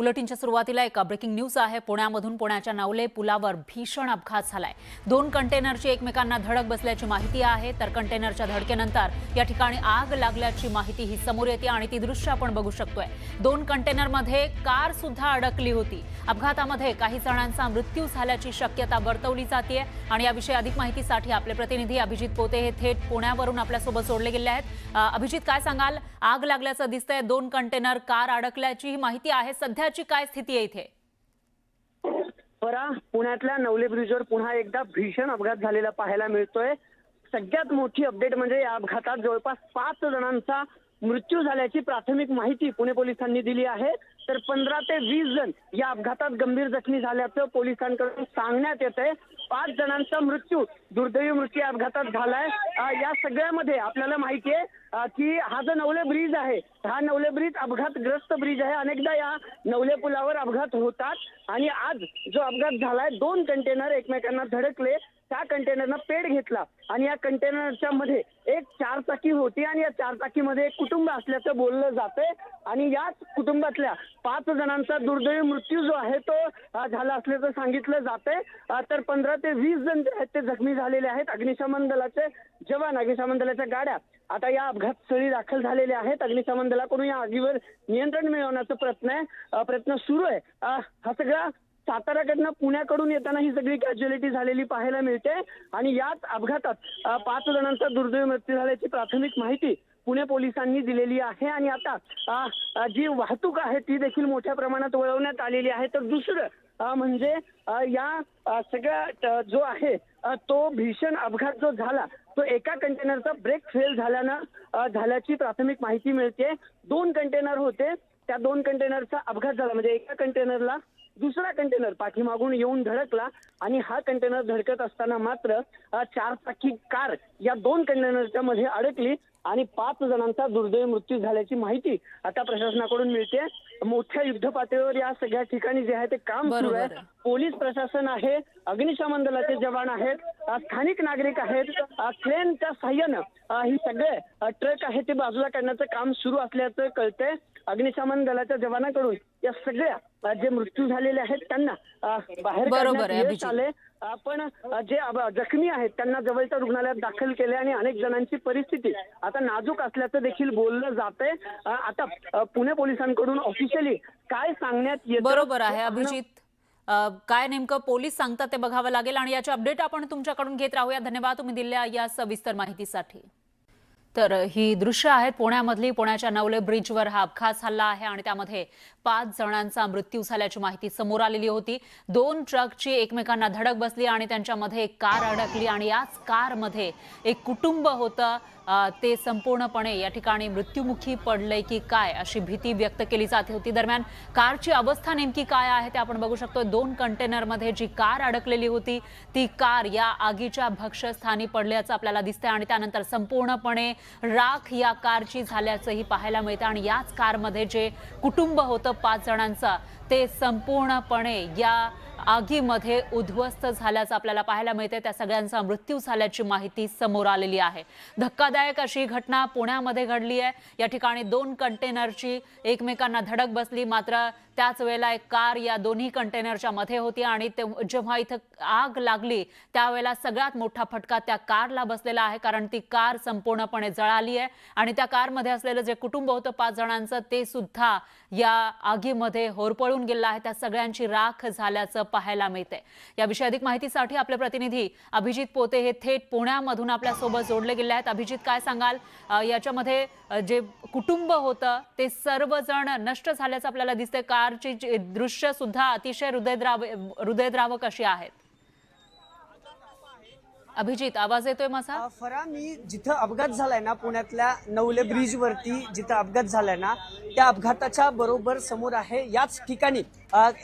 बुलेटिनच्या सुरुवातीला एका breaking news आहे. पुण्यामधून पुण्याच्या नवले पुलावर भीषण अपघात झालाय. दोन कंटेनरची एकमेकांना धडक बसल्याची माहिती आहे. तर कंटेनरच्या धडकेनंतर या ठिकाणी आग लागल्याची माहिती ही समोर येते आणि ती दृश्य आपण बघू शकतोय. दोन कंटेनरमध्ये कार सुद्धा अडकली होती. अपघातामध्ये काही जणांचा मृत्यू झाल्याची शक्यता वर्तवली जाते आणि याविषयी अधिक माहितीसाठी आपले प्रतिनिधी अभिजित पोते हे थेट पुण्यावरून आपल्यासोबत जोडले गेले आहेत. अभिजित काय सांगाल? आग लागल्याचं दिसतंय. दोन कंटेनर कार अडकल्याची ही माहिती आहे. सध्या पुण्याची काय स्थिती आहे इथे? परा पुण्यातल्या नवले ब्रिजवर पुन्हा एकदा भीषण अपघात झालेला पाहायला मिळतोय. सगळ्यात मोठी अपडेट म्हणजे या अपघातात जवळपास पाच जणांचा मृत्यू झाल्याची प्राथमिक माहिती पुणे पोलिसांनी दिली आहे. तर पंधरा ते वीस जण या अपघातात गंभीर जखमी झाल्याचं पोलिसांकडून सांगण्यात येत आहे पाच जणांचा मृत्यू दुर्दैवी मृत्यू या अपघातात झालाय. या सगळ्यामध्ये आपल्याला माहिती आहे की हा जो नवले ब्रिज आहे हा नवले ब्रिज अपघातग्रस्त ब्रिज आहे. अनेकदा या नवले पुलावर अपघात होतात. आणि आज जो अपघात झालाय दोन कंटेनर एकमेकांना धडकले. त्या कंटेनरनं पेट घेतला आणि या कंटेनरच्या मध्ये एक चार चाकी होती आणि या चार चाकीमध्ये एक कुटुंब असल्याचं बोललं जातंय. आणि याच कुटुंबातल्या पाच जणांचा दुर्दैवी मृत्यू जो आहे तो झाला असल्याचं सांगितलं जातंय. तर पंधरा ते वीस जण जे आहेत ते जखमी झालेले आहेत. अग्निशमन दलाचे जवान अग्निशमन दलाच्या गाड्या आता या अपघात स्थळी दाखल झालेल्या आहेत. अग्निशमन दलाकडून या आगीवर नियंत्रण मिळवण्याचा प्रयत्न आहे. प्रयत्न सुरू आहे. हा सगळा साताऱ्याकडनं पुण्याकडून येताना ही सगळी कॅज्युअलिटी झालेली पाहायला मिळते. आणि याच अपघातात पाच जणांचा दुर्दैव मृत्यू झाल्याची प्राथमिक माहिती पुणे पोलिसांनी दिलेली आहे. आणि आता जी वाहतूक आहे ती देखील मोठ्या प्रमाणात वळवण्यात आलेली आहे. तर दुसरं म्हणजे या सगळ्या जो आहे तो भीषण अपघात जो झाला तो एका कंटेनरचा ब्रेक फेल झाल्यानं झाल्याची प्राथमिक माहिती मिळते. दोन कंटेनर होते. त्या दोन कंटेनरचा अपघात झाला. म्हणजे एका कंटेनरला दुसरा कंटेनर पाठीमागून येऊन धडकला आणि हा कंटेनर धडकत असताना मात्र चार चाकी कार या दोन कंटेनरच्या मध्ये अडकली आणि पाच जणांचा दुर्दैवी मृत्यू झाल्याची माहिती आता प्रशासनाकडून मिळते. मोठ्या युद्ध पातळीवर या सगळ्या ठिकाणी जे आहे ते काम सुरू आहे. पोलीस प्रशासन आहे अग्निशमन दलाचे जवान आहेत स्थानिक नागरिक आहेत क्रेनच्या साह्यानं अ, ही सगळे ट्रक आहे ते बाजूला काढण्याचं काम सुरू असल्याचं कळतंय. अग्निशमन दलाच्या जवानाकडून या सगळ्या जे मृत्यू झालेले आहेत त्यांना बाहेर बरोबर आहे. आले पण जे जखमी आहेत त्यांना जवळच्या रुग्णालयात दाखल केले आणि अनेक जणांची परिस्थिती आता नाजूक असल्याचं देखील बोललं जातंय. अ, आता पुणे पोलिसांकडून ऑफिशियली काय सांगण्यात येतं? बरोबर आहे अभिजित. काय नेमकं पोलीस सांगतात ते बघावं लागेल आणि याची अपडेट आपण तुमच्याकडून घेत राहूया. धन्यवाद तुम्ही दिलेल्या या सविस्तर माहितीसाठी. तर ही दृश्य आहेत पुण्यामधली. पुण्याच्या नवले ब्रिजवर हा अपघात झाला आहे आणि त्यामध्ये पाच जणांचा मृत्यू झाल्याची माहिती समोर आलेली होती. दोन ट्रकची एकमेकांना धडक बसली आणि त्यांच्यामध्ये एक कार अडकली आणि याच कारमध्ये एक कुटुंब होतं. ते संपूर्णपणे या ठिकाणी मृत्युमुखी पडलंय की काय अशी भीती व्यक्त केली जात होती. दरम्यान कारची अवस्था नेमकी काय आहे ते आपण बघू शकतो. दोन कंटेनरमध्ये जी कार अडकलेली होती ती कार या आगीच्या भक्ष्यस्थानी पडल्याचं आपल्याला दिसतंय आणि त्यानंतर संपूर्णपणे राख या कारची झाल्याचंही पाहायला मिळतं आणि याच कारमध्ये जे कुटुंब होतं पाच जणांचा. ते संपूर्णपणे या आगीमध्ये उद्ध्वस्त झाल्याचं आपल्याला पाहायला मिळते त्या सगळ्यांचा मृत्यू झाल्याची माहिती समोर आलेली आहे. धक्कादायक अशी घटना पुण्यामध्ये घडली आहे. या ठिकाणी दोन कंटेनरची एकमेकांना धडक बसली. मात्र त्याच वेळेला एक कार या दोन्ही कंटेनरच्या मध्ये होती आणि ते- जेव्हा इथं आग लागली त्यावेळेला सगळ्यात मोठा फटका त्या कारला बसलेला आहे कारण ती कार संपूर्णपणे जळाली आहे आणि त्या कारमध्ये असलेलं जे कुटुंब होतं पाच जणांचं ते सुद्धा या आगीमध्ये होरपळून गेलं आहे. त्या सगळ्यांची राख झाल्याचं पाहायला मिळते. याविषयी अधिक माहितीसाठी आपले प्रतिनिधी अभिजित पोते हे थेट पुण्यामधून आपल्यासोबत जोडले गेले आहेत. अभिजित काय सांगाल? याच्यामध्ये जे कुटुंब होतं ते सर्वजण नष्ट झाल्याचं आपल्याला दिसते कारची दृश्य सुद्धा अतिशय हृदयद्राव हृदयद्रावक अशी आहेत. अभिजित आवाज येतोय माझा? फरा मी जिथं अपघात झालाय ना पुण्यातल्या नवले ब्रिज वरती जिथं अपघात झालाय ना त्या अपघाताच्या बरोबर समोर आहे याच ठिकाणी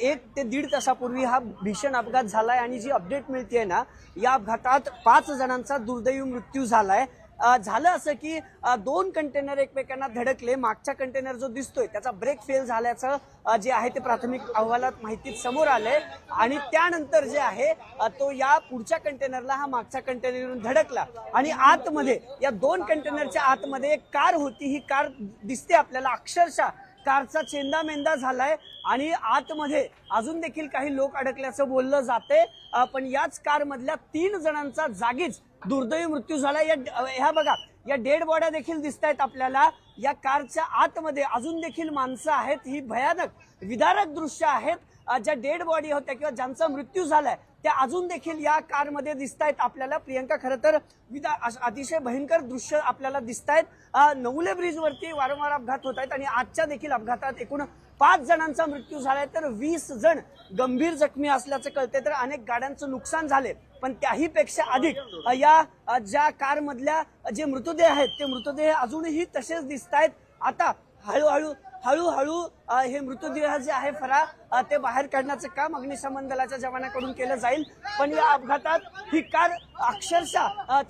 एक ते दीड तासापूर्वी हा भीषण अपघात झालाय आणि जी अपडेट मिळते ना या अपघातात पाच जणांचा दुर्दैवी मृत्यू झालाय. झालं असं की दोन कंटेनर एकमेकांना धडकले. मागचा कंटेनर जो दिसतोय त्याचा ब्रेक फेल झाल्याचं जे आहे ते प्राथमिक अहवालात माहितीत समोर आलंय. आणि त्यानंतर जे आहे तो या पुढच्या कंटेनरला हा मागच्या कंटेनरवरून धडकला. आणि आतमध्ये या दोन कंटेनरच्या आतमध्ये एक कार होती. ही कार दिसते आपल्याला. अक्षरशः कारचा चेंदा मेंदा झालाय. आणि आतमध्ये अजून देखील काही लोक अडकल्याचं बोललं जाते पण याच कारमधल्या तीन जणांचा जागीच दुर्दैवी मृत्यू झाला. या ह्या बघा या डेड बॉड्या देखील दिसत आहेत आपल्याला. या कारच्या आतमध्ये अजून देखील माणसं आहेत. ही भयानक विदारक दृश्य आहेत. ज्या डेड बॉडी होत्या किंवा ज्यांचा मृत्यू झालाय त्या अजून देखील या कारमध्ये दिसत आहेत आपल्याला. प्रियंका खरं तर विदा अतिशय भयंकर दृश्य आपल्याला दिसत आहेत नवले ब्रिजवरती वारंवार अपघात होत आहेत आणि आजच्या देखील अपघातात एकूण पाच जणांचा मृत्यू झालाय तर वीस जण गंभीर जखमी असल्याचं कळते तर अनेक गाड्यांचं नुकसान झाले पण त्याही पेक्षा अधिक या ज्या कारमधल्या जे मृतदेह आहेत ते मृतदेह अजूनही तसेच दिसत आहेत आता हळूहळू हळूहळू हे मृतदेह जे आहे फरा ते बाहेर काढण्याचं काम अग्निशमन दलाच्या जवानाकडून केलं जाईल. पण या अपघातात ही कार अक्षरशः अ,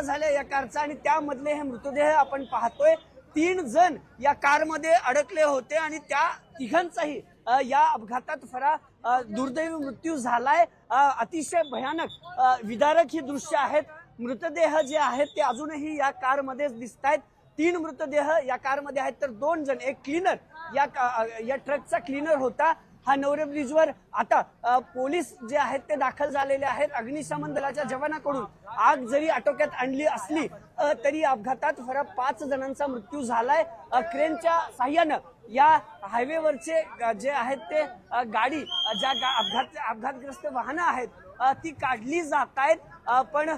झाल्या या कारचा आणि त्यामधले हे मृतदेह आपण पाहतोय. तीन जण या कारमध्ये अडकले होते आणि त्या तिघांचाही या अपघातात फरा दुर्दैवी मृत्यू झालाय. अतिशय भयानक विदारक ही दृश्य आहेत. मृतदेह जे आहेत ते अजूनही या कारमध्येच दिसत आहेत तीन मृतदेह या कारमध्ये आहेत तर दोन जण एक क्लीनर या का- या ट्रकचा क्लीनर होता. हा नवरे ब्रिजवर आता पोलीस जे आहेत ते दाखल झालेले आहेत अग्निशमन दलाच्या जवानाकडून. आग जरी आटोक्यात आणली असली तरी अपघातात फरक पाच जणांचा मृत्यू झालाय. क्रेनच्या साह्यानं या हायवेवरचे जे आहेत ते गाडी ज्या अपघात अपघातग्रस्त वाहनं आहेत ती काढली जात आहेत. पण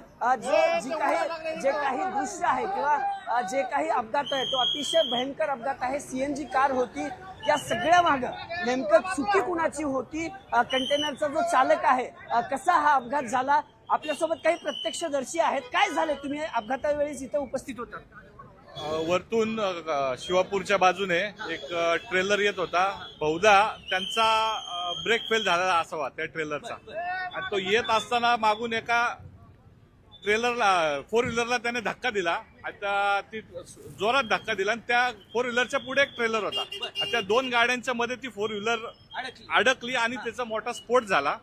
जो जी काही जे काही दृश्य आहे किंवा जे काही अपघात आहे तो अतिशय भयंकर अपघात आहे. सीएनजी कार होती. या सगळ्या माग नेमकं चुकी कुणाची होती? कंटेनरचा जो चालक आहे कसा हा अपघात झाला? आपल्यासोबत काही प्रत्यक्षदर्शी आहेत. काय झाले? तुम्ही अपघातावेळेस इथं उपस्थित होता. वरतून शिवापूरच्या बाजूने एक ट्रेलर येत होता. बहुधा त्यांचा ब्रेक फेल झालेला असावा त्या ट्रेलरचा आणि तो येत असताना मागून एका ट्रेलरला फोर व्हीलरला त्याने धक्का दिला. आता ती जोरात धक्का दिला आणि त्या फोर व्हीलरच्या पुढे एक ट्रेलर होता. त्या दोन गाड्यांच्या मध्ये ती फोर व्हीलर अडकली. आणि त्याचा मोठा स्फोट झाला.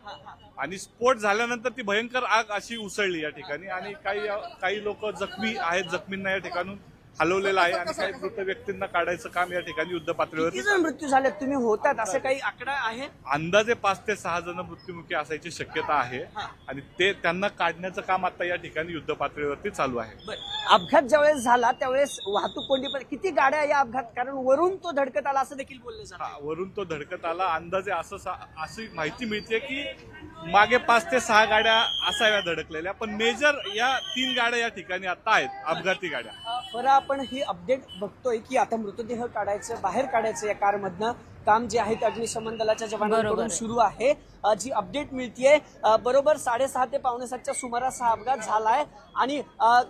आणि स्फोट झाल्यानंतर ती भयंकर आग अशी उसळली या ठिकाणी. आणि काही काही लोक जखमी आहेत जखमींना या ठिकाणून हलवलेलं आहे आणि काही मृत व्यक्तींना काढायचं काम या ठिकाणी युद्ध किती पातळीवर जण मृत्यू झाले तुम्ही होतात असं काही आकडा आहे? अंदाजे पाच ते सहा जण मृत्युमुखी असायची शक्यता आहे. आणि ते त्यांना काढण्याचं काम आता या ठिकाणी युद्ध पातळीवरती चालू आहे. अपघात ज्यावेळेस झाला त्यावेळेस वाहतूक कोंडी पण किती गाड्या या अपघात कारण वरून तो धडकत आला असं देखील बोललं हा, वरून तो धडकत आला. अंदाजे असं सा- अशी माहिती मिळते की मागे पाच ते सहा गाड्या असाव्या धडकलेल्या पण मेजर या तीन गाड्या या ठिकाणी आता आहेत अपघाती गाड्या. बरं आपण ही अपडेट बघतोय की आता मृतदेह काढायचं बाहेर काढायचं या कारमधनं. काम जे आहे ते अग्निशमन दलाच्या बरोबर जवानांकडून. सुरू आहे. जी अपडेट मिळतीये बरोबर साडेसहा ते पावणे सातच्या सुमारास हा अपघात झालाय. आणि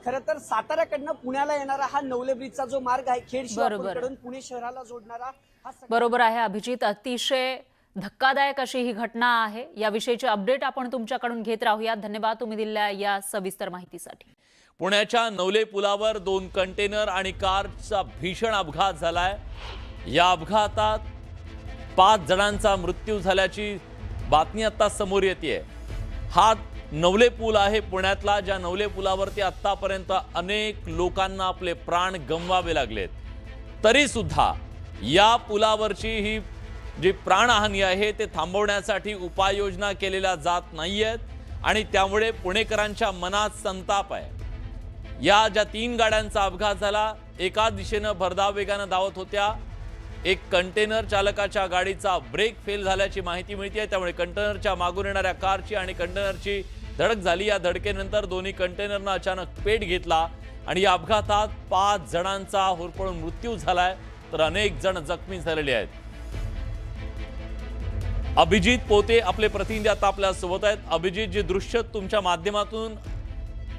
खरं तर साताऱ्याकडनं पुण्याला येणारा हा नवले ब्रिजचा जो मार्ग आहे खेड बरोबर. शिवापूरकडून पुणे शहराला जोडणारा हा बरोबर आहे अभिजित. अतिशय धक्कादायक अशी ही घटना आहे. याविषयीची अपडेट आपण तुमच्याकडून घेत राहूयात. धन्यवाद तुम्ही दिलेल्या या सविस्तर माहितीसाठी. पुण्याच्या नवले पुलावर दोन कंटेनर आणि कारचा भीषण अपघात झालाय. या अपघातात पाच जणांचा मृत्यू झाल्याची बातमी आता समोर येते हा नवले पूल आहे पुण्यातला ज्या नवले पुलावरती आत्तापर्यंत अनेक लोकांना आपले प्राण गमवावे लागलेत. तरीसुद्धा या पुलावरची ही जी प्राणहानी आहे ते थांबवण्यासाठी उपाययोजना केलेल्या जात नाही आहेत आणि त्यामुळे पुणेकरांच्या मनात संताप आहे. या ज्या तीन गाड्यांचा अपघात झाला एका दिशेनं भरधाव वेगानं धावत होत्या एक कंटेनर चालकाच्या गाडीचा ब्रेक फेल झाल्याची माहिती मिळते त्यामुळे कंटेनरच्या मागून येणाऱ्या कारची आणि कंटेनरची धडक झाली. या धडकेनंतर दोन्ही कंटेनरनं अचानक पेट घेतला आणि या अपघातात पाच जणांचा होरपळून मृत्यू झालाय. तर अनेक जण जखमी झालेले आहेत. अभिजित पोते आपले प्रतिनिधी आता आपल्यासोबत आहेत. अभिजित जी दृश्य तुमच्या माध्यमातून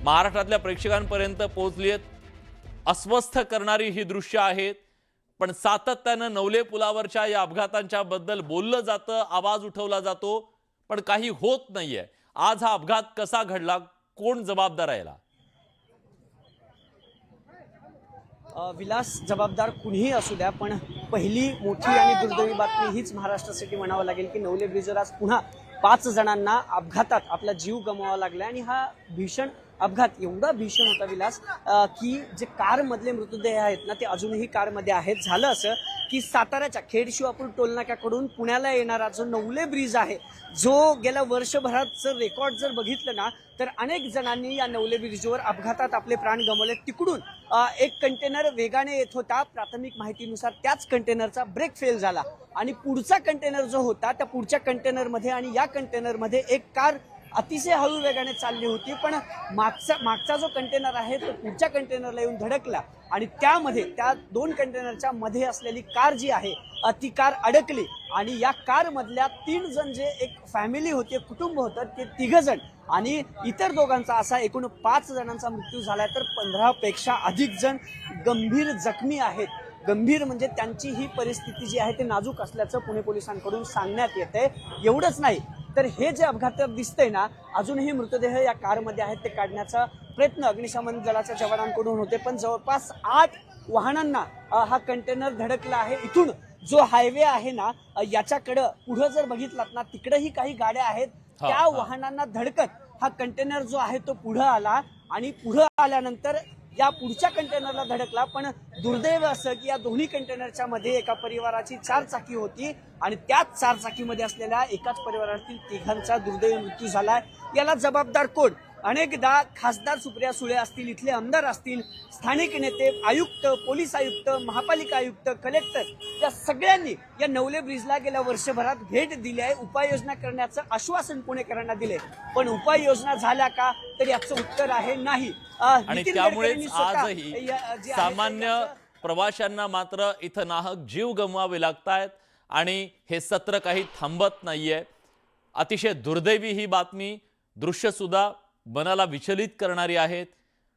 महाराष्ट्रातल्या प्रेक्षकांपर्यंत पोहोचली आहेत. अस्वस्थ करणारी ही दृश्य आहेत पण सातत्यानं नवले पुलावरच्या या अपघातांच्या बद्दल बोललं जातं आवाज उठवला जातो पण काही होत नाहीये. आज हा अपघात कसा घडला? कोण जबाबदार आहे याला? विलास जबाबदार कुणीही असू द्या पण पहिली मोठी आणि दुर्दैवी बातमी हीच महाराष्ट्रासाठी म्हणावं लागेल की नवले ब्रिजवर आज पुन्हा पाच जणांना अपघातात आपला जीव गमवावा लागला आणि हा भीषण अपघात. एवढा भीषण होता विलास की जे कारमधले मृतदेह आहेत ना ते अजूनही कारमध्ये आहेत. झालं असं की साताऱ्याच्या खेड शिवापूर टोलनाक्याकडून पुण्याला येणारा जो नवले ब्रिज आहे जो गेल्या वर्षभराचं रेकॉर्ड जर बघितलं ना तर अनेक जणांनी या नवले ब्रिजवर अपघातात आपले प्राण गमावले. तिकडून एक कंटेनर वेगाने येत होता. प्राथमिक माहितीनुसार त्याच कंटेनरचा ब्रेक फेल झाला. आणि पुढचा कंटेनर जो होता त्या पुढच्या कंटेनरमध्ये आणि या कंटेनरमध्ये एक कार अतिशय हळू वेगाने चालली होती पण मागचा मागचा जो कंटेनर आहे तो पुढच्या कंटेनरला येऊन धडकला. आणि त्यामध्ये त्या दोन कंटेनरच्या मध्ये असलेली कार जी आहे ती कार अडकली. आणि या कारमधल्या तीन जण जे एक फॅमिली होती एक कुटुंब होतं ते तिघं जण. आणि इतर दोघांचा असा एकूण पाच जणांचा मृत्यू झाला तर पंधरापेक्षा अधिक जण गंभीर जखमी आहेत. गंभीर म्हणजे त्यांची ही परिस्थिती जी आहे ते नाजूक असल्याचं पुणे पोलिसांकडून सांगण्यात येत आहे एवढंच नाही तर हे जे अपघात दिसतंय ना अजूनही मृतदेह या कारमध्ये आहेत ते काढण्याचा प्रयत्न अग्निशमन दलाच्या जवानांकडून होते. पण जवळपास आठ वाहनांना हा कंटेनर धडकला आहे. इथून जो हायवे आहे ना याच्याकडं पुढं जर बघितलात ना तिकडंही काही गाड्या आहेत. त्या. वाहनांना धडकत हा कंटेनर जो आहे तो पुढं आला आणि पुढं आल्यानंतर या पुढच्या कंटेनरला धडकला पण दुर्दैव असं की या दोन्ही कंटेनरच्या मध्ये एका परिवाराची चार चाकी होती आणि त्याच चार चाकीमध्ये असलेल्या एकाच परिवारातील तिघांचा दुर्दैवी मृत्यू झालाय. याला जबाबदार कोण? अनेकदा खासदार सुप्रिया सुळे असतील इथले आमदार असतील स्थानिक नेते आयुक्त पोलीस आयुक्त महापालिका आयुक्त कलेक्टर या सगळ्यांनी या नवले ब्रिजला गेल्या वर्षभरात भेट दिली आहे. उपाययोजना करण्याचं आश्वासन पुणेकरांना दिले पण उपाययोजना झाल्या का? तर याचं उत्तर आहे नाही. आणि त्यामुळेच स्वतः आजही सामान्य प्रवाशांना मात्र इथं नाहक जीव गमवावे लागतायत आणि हे सत्र काही थांबत नाहीये. अतिशय दुर्दैवी ही बातमी. दृश्य सुद्धा मनाला विचलित करणारी आहेत.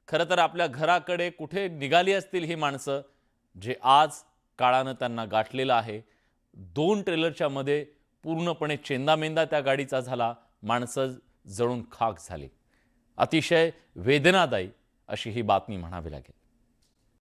खरं तर आपल्या घराकडे कुठे निघाली असतील ही माणसं जे आज काळानं त्यांना गाठलेलं आहे. दोन ट्रेलरच्या मध्ये पूर्णपणे चेंदामेंदा त्या गाडीचा झाला माणसं जळून खाक झाली. अतिशय वेदनादायी अशी ही बातमी म्हणावी लागेल.